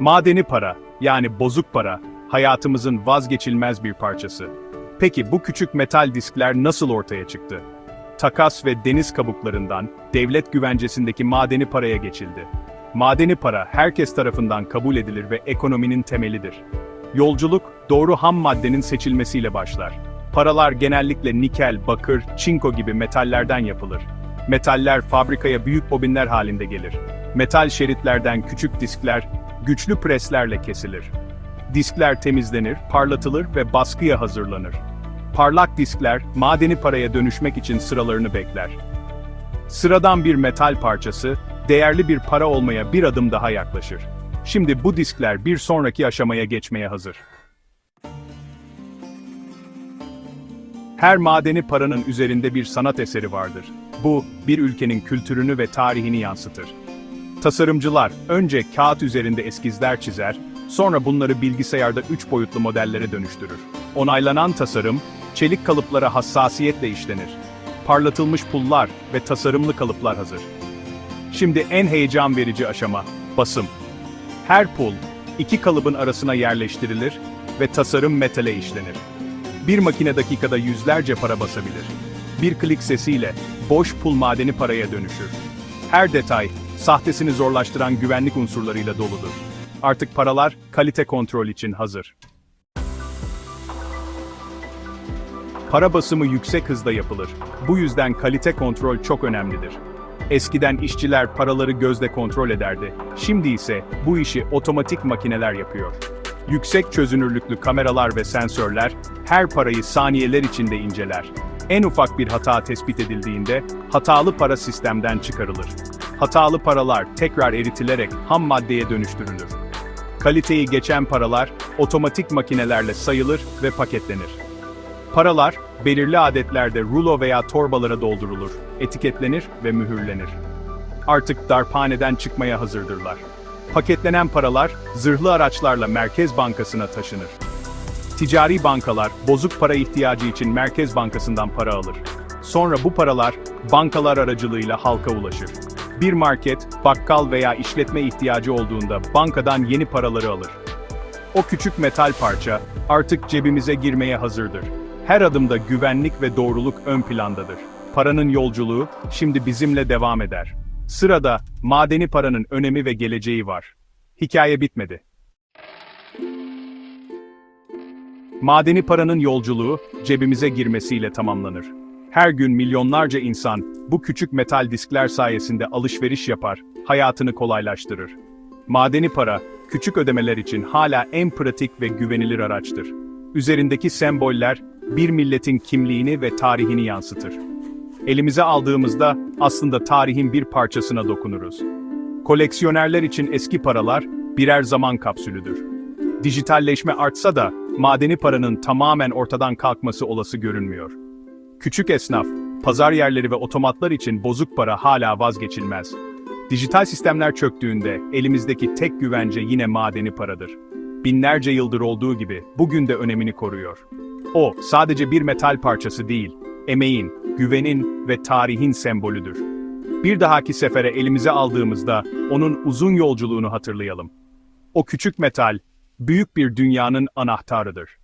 Madeni para, yani bozuk para, hayatımızın vazgeçilmez bir parçası. Peki bu küçük metal diskler nasıl ortaya çıktı? Takas ve deniz kabuklarından devlet güvencesindeki madeni paraya geçildi. Madeni para herkes tarafından kabul edilir ve ekonominin temelidir. Yolculuk doğru ham maddenin seçilmesiyle başlar. Paralar genellikle nikel, bakır, çinko gibi metallerden yapılır. Metaller fabrikaya büyük bobinler halinde gelir. Metal şeritlerden küçük diskler güçlü preslerle kesilir. Diskler temizlenir, parlatılır ve baskıya hazırlanır. Parlak diskler madeni paraya dönüşmek için sıralarını bekler. Sıradan bir metal parçası, değerli bir para olmaya bir adım daha yaklaşır. Şimdi bu diskler bir sonraki aşamaya geçmeye hazır. Her madeni paranın üzerinde bir sanat eseri vardır. Bu, bir ülkenin kültürünü ve tarihini yansıtır. Tasarımcılar önce kağıt üzerinde eskizler çizer, sonra bunları bilgisayarda üç boyutlu modellere dönüştürür. Onaylanan tasarım, çelik kalıplara hassasiyetle işlenir. Parlatılmış pullar ve tasarımlı kalıplar hazır. Şimdi en heyecan verici aşama, basım. Her pul, iki kalıbın arasına yerleştirilir ve tasarım metale işlenir. Bir makine dakikada yüzlerce para basabilir. Bir klik sesiyle boş pul madeni paraya dönüşür. Her detay, sahtesini zorlaştıran güvenlik unsurlarıyla doludur. Artık paralar kalite kontrol için hazır. Para basımı yüksek hızda yapılır. Bu yüzden kalite kontrol çok önemlidir. Eskiden işçiler paraları gözle kontrol ederdi. Şimdi ise bu işi otomatik makineler yapıyor. Yüksek çözünürlüklü kameralar ve sensörler her parayı saniyeler içinde inceler. En ufak bir hata tespit edildiğinde hatalı para sistemden çıkarılır. Hatalı paralar tekrar eritilerek ham maddeye dönüştürülür. Kaliteyi geçen paralar otomatik makinelerle sayılır ve paketlenir. Paralar, belirli adetlerde rulo veya torbalara doldurulur, etiketlenir ve mühürlenir. Artık darphaneden çıkmaya hazırdırlar. Paketlenen paralar, zırhlı araçlarla Merkez Bankası'na taşınır. Ticari bankalar, bozuk para ihtiyacı için Merkez Bankası'ndan para alır. Sonra bu paralar, bankalar aracılığıyla halka ulaşır. Bir market, bakkal veya işletme ihtiyacı olduğunda bankadan yeni paraları alır. O küçük metal parça artık cebimize girmeye hazırdır. Her adımda güvenlik ve doğruluk ön plandadır. Paranın yolculuğu şimdi bizimle devam eder. Sırada madeni paranın önemi ve geleceği var. Hikaye bitmedi. Madeni paranın yolculuğu cebimize girmesiyle tamamlanır. Her gün milyonlarca insan bu küçük metal diskler sayesinde alışveriş yapar, hayatını kolaylaştırır. Madeni para, küçük ödemeler için hala en pratik ve güvenilir araçtır. Üzerindeki semboller, bir milletin kimliğini ve tarihini yansıtır. Elimize aldığımızda aslında tarihin bir parçasına dokunuruz. Koleksiyonerler için eski paralar birer zaman kapsülüdür. Dijitalleşme artsa da madeni paranın tamamen ortadan kalkması olası görünmüyor. Küçük esnaf, pazar yerleri ve otomatlar için bozuk para hala vazgeçilmez. Dijital sistemler çöktüğünde elimizdeki tek güvence yine madeni paradır. Binlerce yıldır olduğu gibi bugün de önemini koruyor. O sadece bir metal parçası değil, emeğin, güvenin ve tarihin sembolüdür. Bir dahaki sefere elimize aldığımızda onun uzun yolculuğunu hatırlayalım. O küçük metal, büyük bir dünyanın anahtarıdır.